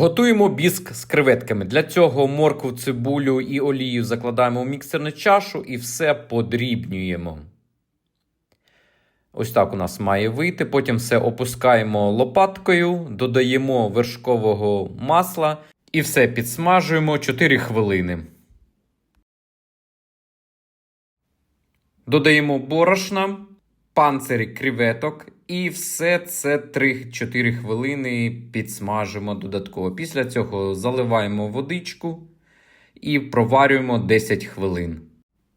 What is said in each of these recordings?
Готуємо біск з креветками. Для цього моркву, цибулю і олію закладаємо в міксерну чашу і все подрібнюємо. Ось так у нас має вийти. Потім все опускаємо лопаткою, додаємо вершкового масла і все підсмажуємо 4 хвилини. Додаємо борошна, панцирі креветок і все це 3-4 хвилини підсмажимо додатково. Після цього заливаємо водичку і проварюємо 10 хвилин.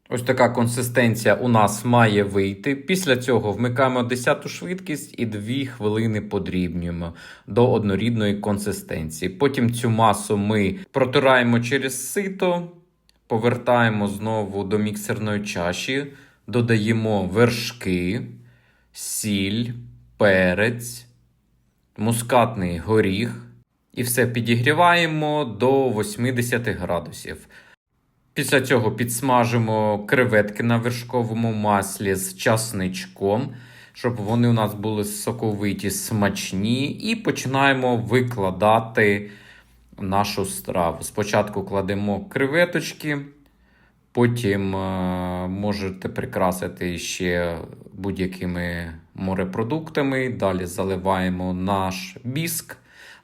Ось така консистенція у нас має вийти. Після цього вмикаємо 10 швидкість і 2 хвилини подрібнюємо до однорідної консистенції. Потім цю масу ми протираємо через сито, повертаємо знову до міксерної чаші, додаємо вершки, сіль, перець, мускатний горіх і все підігріваємо до 80 градусів. Після цього підсмажимо креветки на вершковому маслі з часничком, щоб вони у нас були соковиті, смачні, і починаємо викладати нашу страву. Спочатку кладемо креветочки, потім е, можете прикрасити ще будь-якими морепродуктами. Далі заливаємо наш біск.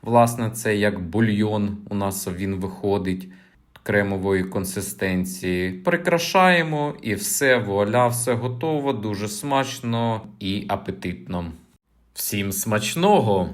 Власне, це як бульйон у нас він виходить кремової консистенції. Прикрашаємо і все, вуаля, все готово, дуже смачно і апетитно. Всім смачного!